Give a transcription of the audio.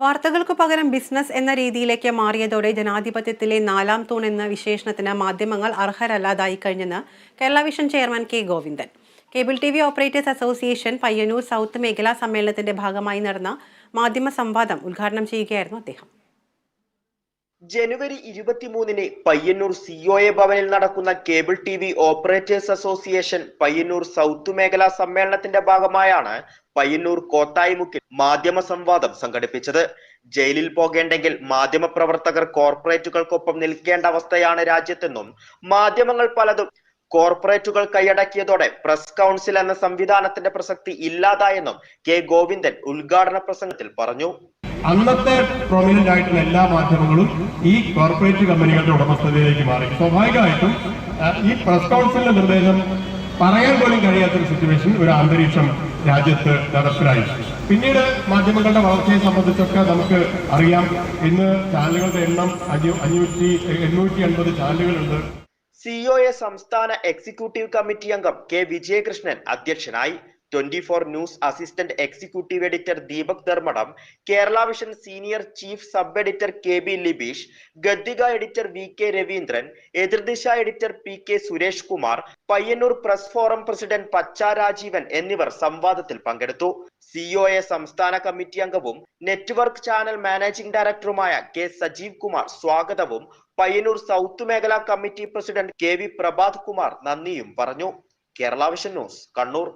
വാർത്തകൾക്കു പകരം ബിസിനസ് എന്ന രീതിയിലേക്ക് മാറിയതോടെ ജനാധിപത്യത്തിലെ നാലാം തൂൺ എന്ന വിശേഷണത്തിന് മാധ്യമങ്ങൾ അർഹരല്ലാതായി കഴിഞ്ഞെന്ന് Kerala vision chairman K Govindan. Cable T V operators association Payyanur south മേഖലാ സമ്മേളനത്തിന്റെ ഭാഗമായി നടന്ന മാധ്യമ സംവാദം ഉദ്ഘാടനം ചെയ്യുകയായിരുന്നു അദ്ദേഹം. ജനുവരി ഇരുപത്തിമൂന്നിന് പയ്യന്നൂർ സിഒഎ ഭവനിൽ നടക്കുന്ന cable T V operators association Payyanur south മേഖലാ സമ്മേളനത്തിന്റെ ഭാഗമായാണ് പയ്യന്നൂർ കോത്തായിമുക്കിൽ മാധ്യമ സംവാദം സംഘടിപ്പിച്ചത്. ജയിലിൽ പോകേണ്ടെങ്കിൽ മാധ്യമ പ്രവർത്തകർ കോർപ്പറേറ്റുകൾക്കൊപ്പം നിൽക്കേണ്ട അവസ്ഥയാണ് രാജ്യത്തെന്നും മാധ്യമങ്ങൾ പലതും കോർപ്പറേറ്റുകൾ കൈയടക്കിയതോടെ പ്രസ് കൗൺസിൽ എന്ന സംവിധാനത്തിന്റെ പ്രസക്തി ഇല്ലാതായെന്നും കെ ഗോവിന്ദൻ ഉദ്ഘാടന പ്രസംഗത്തിൽ പറഞ്ഞു. അന്നത്തെ പ്രൊമിനന്റ് ആയിട്ടുള്ള എല്ലാ മാധ്യമങ്ങളും ഈ കോർപ്പറേറ്റ് കമ്പനികളുടെ ഉടമസ്ഥതയിലേക്ക് മാറി. സ്വാഭാവികമായിട്ടും ഈ പ്രസ് കൗൺസിലിന്റെ നിർദ്ദേശം പറയാൻ പോലും കഴിയാത്തൊരു സിറ്റുവേഷൻ ഒരു അന്തരീക്ഷം രാജ്യത്ത് നടപ്പിലായി പിന്നീട് മാധ്യമങ്ങളുടെ വളർച്ചയെ സംബന്ധിച്ചൊക്കെ നമുക്ക് അറിയാം. ഇന്ന് ചാനലുകളുടെ എണ്ണം അഞ്ഞൂ- അഞ്ഞൂറ്റി എണ്ണൂറ്റി എൺപത് ചാനലുകളുണ്ട്. സിഒഎ സംസ്ഥാന എക്സിക്യൂട്ടീവ് കമ്മിറ്റി അംഗം കെ വിജയകൃഷ്ണൻ അധ്യക്ഷനായി. Twenty four news assistant executive editor Deepak Dharmadam Kerala vision senior chief sub editor K B Libeesh Gaddika editor V K Raveendran Ethirdisha editor P K Suresh Kumar Payyanur press forum president Pacha Rajeevan എന്നിവർ സംവാദത്തിൽ പങ്കെടുത്തു. C O A സംസ്ഥാന committee അംഗവും network channel managing ഡയറക്ടറുമായ K Sajeev Kumar സ്വാഗതവും Payyanur south മേഖലാ committee president K V Prabhath Kumar നന്ദിയും പറഞ്ഞു. Kerala vision news Kannur